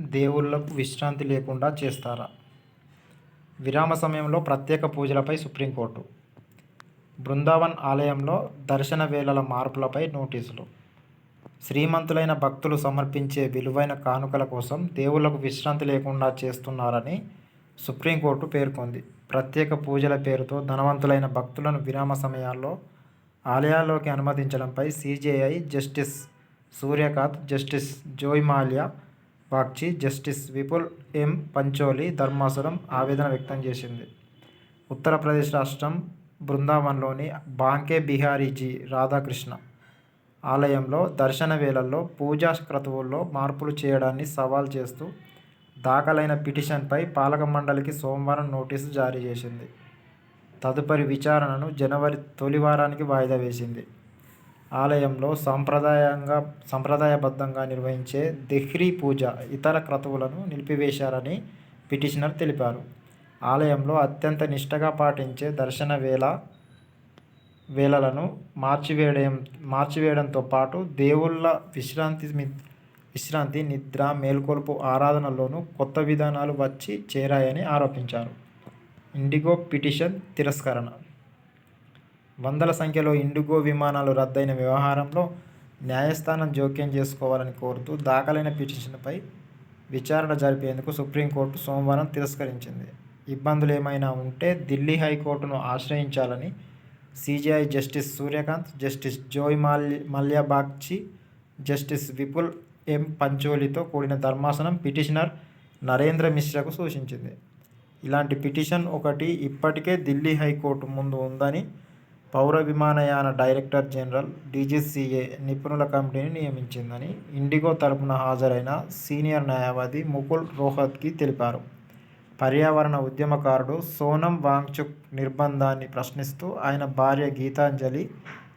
దేవుళ్ళకు విశ్రాంతి లేకుండా చేస్తారా? విరామ సమయంలో ప్రత్యేక పూజలపై సుప్రీంకోర్టు. బృందావన్ ఆలయంలో దర్శన వేళల మార్పులపై నోటీసులు. శ్రీమంతులైన భక్తులు సమర్పించే విలువైన కానుకల కోసం దేవుళ్ళకు విశ్రాంతి లేకుండా చేస్తున్నారని సుప్రీంకోర్టు పేర్కొంది. ప్రత్యేక పూజల పేరుతో ధనవంతులైన భక్తులను విరామ సమయాల్లో ఆలయాల్లోకి అనుమతించడంపై CJI justice Suryakant justice Joymalya Bagchi justice Vipul M Pancholi ధర్మాసనం ఆవేదన వ్యక్తం చేసింది. ఉత్తరప్రదేశ్ రాష్ట్రం బృందావన్లోని బాంకే బిహారీజీ రాధాకృష్ణ ఆలయంలో దర్శన వేళల్లో పూజా క్రతువుల్లో మార్పులు చేయడాన్ని సవాల్ చేస్తూ దాఖలైన పిటిషన్పై పాలక మండలికి సోమవారం నోటీసు జారీ చేసింది. తదుపరి విచారణను జనవరి తొలి వారానికి వాయిదా వేసింది. ఆలయంలో సాంప్రదాయంగా సంప్రదాయబద్ధంగా నిర్వహించే దెహ్రీ పూజ ఇతర క్రతువులను నిలిపివేశారని పిటిషనర్ తెలిపారు. ఆలయంలో అత్యంత నిష్టగా పాటించే దర్శన వేళ వేళలను మార్చివేయడం మార్చివేయడంతో పాటు దేవుళ్ళ విశ్రాంతి విశ్రాంతి నిద్ర మేల్కొలుపు ఆరాధనల్లోనూ కొత్త విధానాలు వచ్చి చేరాయని ఆరోపించారు. ఇండిగో పిటిషన్ తిరస్కరణ వందల సంఖ్యలో ఇండిగో విమానాలు రద్దయిన వ్యవహారంలో న్యాయస్థానం జోక్యం చేసుకోవాలని కోరుతూ దాఖలైన పిటిషన్పై విచారణ జరిపేందుకు సుప్రీంకోర్టు సోమవారం తిరస్కరించింది. ఇబ్బందులు ఏమైనా ఉంటే ఢిల్లీ హైకోర్టును ఆశ్రయించాలని CJI justice Suryakant justice Joy Malya Malya Bagchi justice Vipul M పంచోలితో కూడిన ధర్మాసనం పిటిషనర్ నరేంద్ర మిశ్రకు సూచించింది. ఇలాంటి పిటిషన్ ఒకటి ఇప్పటికే ఢిల్లీ హైకోర్టు ముందు ఉందని పౌర విమానయాన డైరెక్టర్ జనరల్ డీజీసీఏ నిపుణుల కమిటీని నియమించిందని ఇండిగో తరపున హాజరైన సీనియర్ న్యాయవాది ముకుల్ రోహత్కి తెలిపారు. పర్యావరణ ఉద్యమకారుడు సోనం వాంగ్చుక్ నిర్బంధాన్ని ప్రశ్నిస్తూ ఆయన భార్య గీతాంజలి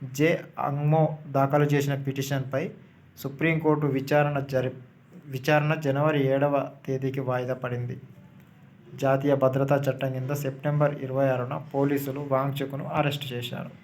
జే. అంగ్మో దాఖలు చేసిన పిటిషన్పై సుప్రీంకోర్టు విచారణ జరి విచారణ జనవరి ఏడవ తేదీకి వాయిదా పడింది. జాతీయ భద్రతా చట్టం కింద సెప్టెంబర్ ఇరవై ఆరున పోలీసులు వాంగ్చుక్ను అరెస్టు చేశారు.